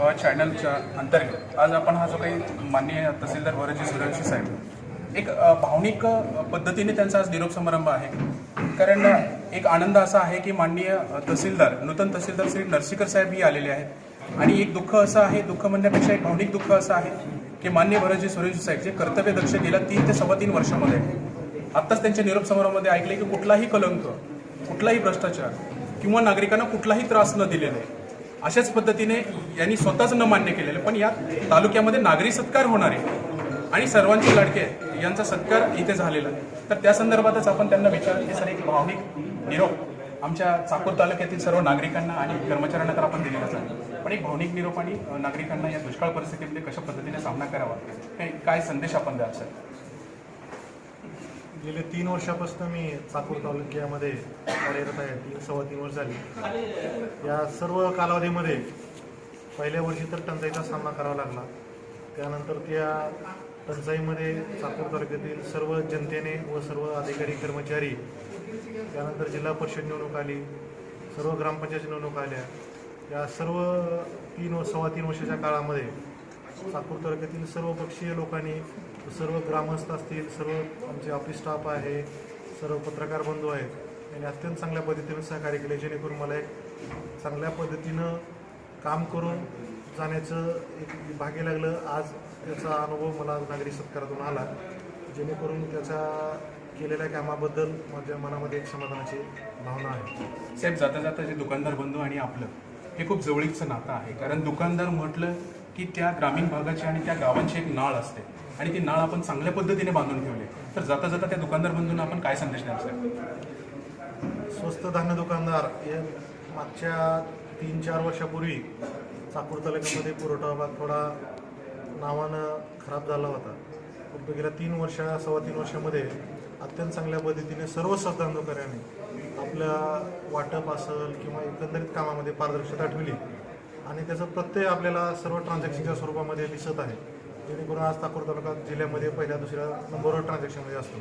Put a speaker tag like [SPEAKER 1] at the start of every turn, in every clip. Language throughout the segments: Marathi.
[SPEAKER 1] चॅनलच्या अंतर्गत. आज आपण हा जो काही माननीय तहसीलदार वरजी सूर्यवंशी साहेब एक भावनिक पद्धतीने त्यांचा आज निरोप समारंभ आहे. कारण एक आनंद असा आहे की माननीय तहसीलदार नूतन तहसीलदार श्री नरसीकर साहेब ही आलेले आहेत. आणि एक दुःख असं आहे दुःख म्हणण्यापेक्षा एक भावनिक दुःख असं आहे की माननीय भरतजी सूर्यवंशी साहेब जे कर्तव्य दक्ष गेल्या तीन ते सव्वा तीन वर्षामध्ये आत्ताच त्यांच्या निरोप समारंभामध्ये ऐकले की कुठलाही कलंक कुठलाही भ्रष्टाचार किंवा नागरिकांना कुठलाही त्रास न दिलेला आहे. अशाच पद्धतीने यांनी स्वतःच न मान्य केलेलं पण या तालुक्यामध्ये नागरी सत्कार होणार आहे. आणि सर्वांचे लाडके यांचा सत्कार इथे झालेला तर त्या संदर्भातच आपण त्यांना विचार. हे सर एक भावनिक निरोप आमच्या चाकूर तालुक्यातील सर्व नागरिकांना आणि कर्मचाऱ्यांना तर आपण दिलेलाच आहे. पण एक भावनिक निरोप आणि नागरिकांना या दुष्काळ परिस्थितीमध्ये कशा पद्धतीने सामना करावा हे काय संदेश आपण द्याल सर?
[SPEAKER 2] गेले तीन वर्षापासून मी चाकूर तालुक्यामध्ये कार्यरत आहे. तीन सव्वा तीन वर्ष झाली. या सर्व कालावधीमध्ये पहिल्या वर्षी तर टंचाईचा सामना करावा लागला. त्यानंतर त्या टंचाईमध्ये चाकूर तालुक्यातील सर्व जनतेने व सर्व अधिकारी कर्मचारी त्यानंतर जिल्हा परिषद निवडणूक आली सर्व ग्रामपंचायत निवडणूक आल्या. या सर्व तीन व सव्वा तीन वर्षाच्या काळामध्ये चाकूर तालुक्यातील सर्व पक्षीय लोकांनी सर्व ग्रामस्थ असतील सर्व आमचे ऑफिस स्टाफ आहे सर्व पत्रकार बंधू आहेत यांनी अत्यंत चांगल्या पद्धतीनं सहकार्य केले जेणेकरून मला एक चांगल्या पद्धतीनं काम करून जाण्याचं एक भाग्य लागलं. आज त्याचा अनुभव मला नागरी सत्कारातून आला जेणेकरून त्याचा केलेल्या कामाबद्दल माझ्या मनामध्ये एक समाधानाची भावना आहे.
[SPEAKER 1] साहेब जाता जाता जे दुकानदार बंधू आणि आपलं हे खूप जवळीकचं नातं आहे. कारण दुकानदार म्हटलं की त्या ग्रामीण भागाची आणि त्या गावांची एक नाळ असते. आणि ती नाळ आपण चांगल्या पद्धतीने बांधून ठेवली. तर जाता जाता त्या दुकानदार बंधूंना आपण काय संदेश द्याल सर?
[SPEAKER 2] स्वस्त धान्य दुकानदार हे मागच्या तीन चार वर्षापूर्वी चाकूर तालुक्यामध्ये पुरवठा भाग थोडा नावानं खराब झाला होता. परंतु गेल्या तीन वर्षा सव्वा तीन वर्षामध्ये अत्यंत चांगल्या पद्धतीने सर्व स्वस्त आपल्या वाटप असेल किंवा एकंदरीत कामामध्ये पारदर्शकता ठेवली आणि त्याचं प्रत्यय आपल्याला सर्व ट्रान्झॅक्शनच्या स्वरूपामध्ये दिसत आहे. जेणेकरून आज चाकूर तालुका जिल्ह्यामध्ये पहिल्या दुसऱ्या नंबरवर ट्रान्झॅक्शनमध्ये असतो.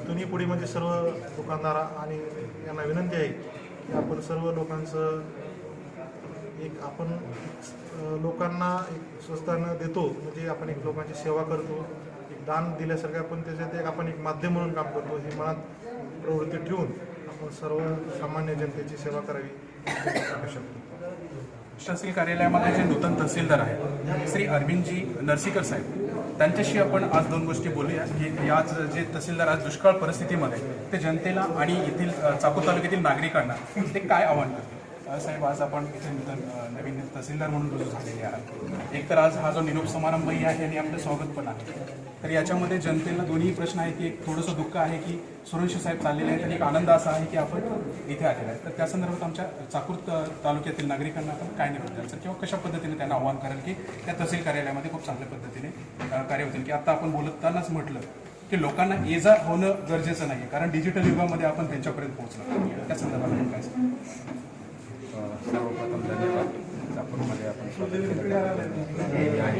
[SPEAKER 2] इथूनही पुढे म्हणजे सर्व दुकानदार आणि यांना विनंती आहे की आपण सर्व लोकांचं एक आपण लोकांना एक स्वस्तानं देतो म्हणजे आपण एक लोकांची सेवा करतो एक दान दिल्यासारखं आपण त्याच्यात एक आपण एक माध्यम म्हणून काम करतो ही मनात प्रवृत्ती ठेवून आपण सर्व सामान्य जनतेची सेवा करावी. शकतो
[SPEAKER 1] तहसील कार्यालयामध्ये जे नूतन तहसीलदार आहेत श्री अरविंदजी नरसीकर साहेब त्यांच्याशी आपण आज दोन गोष्टी बोलूया. की आज जे तहसीलदार आज दुष्काळ परिस्थितीमध्ये ते जनतेला आणि येथील चाकूर तालुक्यातील नागरिकांना ते काय आव्हान करतील? साहेब आज आपण इथे नूतन नवीन तहसीलदार म्हणून रुजू झालेले आहात. एक तर आज हा जो निरोप समारंभही आहे आणि आपलं स्वागत पण आहे. तर याच्यामध्ये जनतेला दोन्ही प्रश्न आहे की एक थोडंसं दुःख आहे की सुरेश साहेब चाललेले आहेत आणि एक आनंद असा आहे की आपण इथे आलेला आहे तर त्या संदर्भात आमच्या चाकूर तालुक्यातील नागरिकांना आपण काय निरोप द्याल सर? किंवा कशा पद्धतीने त्यांना आव्हान कराल की त्या तहसील कार्यालयामध्ये खूप चांगल्या पद्धतीने कार्य होतील? की आता आपण बोलतानाच म्हटलं की लोकांना ये जा होणं गरजेचं नाही कारण डिजिटल युगामध्ये आपण त्यांच्यापर्यंत पोहोचलो. त्या संदर्भात काय
[SPEAKER 3] सर्वप्रथम धन्यवाद नागपूरमध्ये आपण स्वागत केलं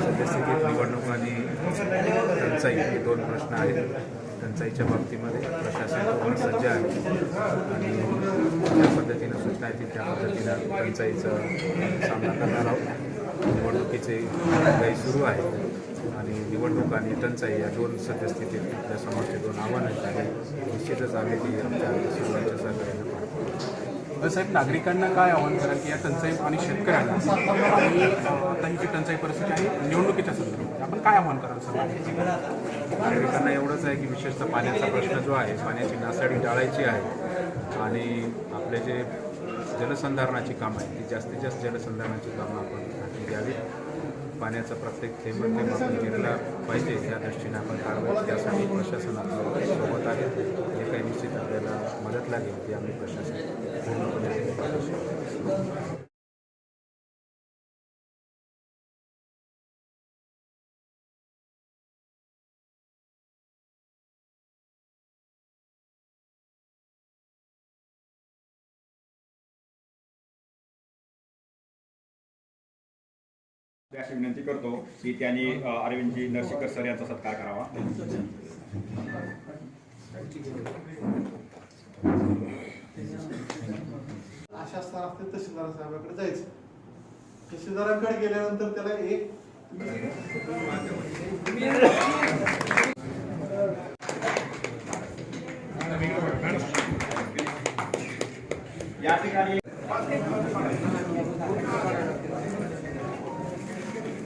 [SPEAKER 3] सद्यस्थितीत निवडणूक आणि टंचाई हे दोन प्रश्न आहेत टंचाईच्या बाबतीमध्ये प्रशासन पूर्ण सज्ज आहे आणि ज्या पद्धतीनं सूचना येतील त्या पद्धतीनं टंचाईचा सामना करणार आहोत. निवडणुकीचे काही सुरू आहे आणि निवडणूक आणि टंचाई या दोन सद्यस्थितीत आपल्या समोरचे दोन आव्हानं आहेत निश्चितच आम्ही ती आमच्या सुरुवातीच्या सहकार्यानं
[SPEAKER 1] साहेब नागरिकांना काय आव्हान कराल की या टंचाई आणि शेतकऱ्यांना? आणि आता ही जी टंचाई परिस्थिती आहे निवडणुकीच्या संदर्भात. आपण काय आव्हान कराल सर?
[SPEAKER 3] नागरिकांना एवढंच आहे की विशेषतः पाण्याचा प्रश्न जो आहे पाण्याची नासाडी टाळायची आहे आणि आपले जे जलसंधारणाची कामं आहेत ती जास्तीत जास्त जलसंधारणाची कामं आपण हाती घ्यावी पाण्याचा प्रत्येक थेंब थेंब आपण घेतला पाहिजे. या दृष्टीने आपण कारवाई त्यासाठी प्रशासन आपल्यासोबत आहे. जे काही निश्चित आपल्याला मदत लागेल ती आम्ही प्रशासन पूर्णपणे
[SPEAKER 4] अशी विनंती करतो की त्यांनी अरविंदजी नरसिकर सर यांचा सत्कार करावा.
[SPEAKER 2] अशा स्थानात तहसीलदार साहेबाकडे जायचं. तहसीलदारांकडे गेल्यानंतर त्याला एक
[SPEAKER 4] या ठिकाणी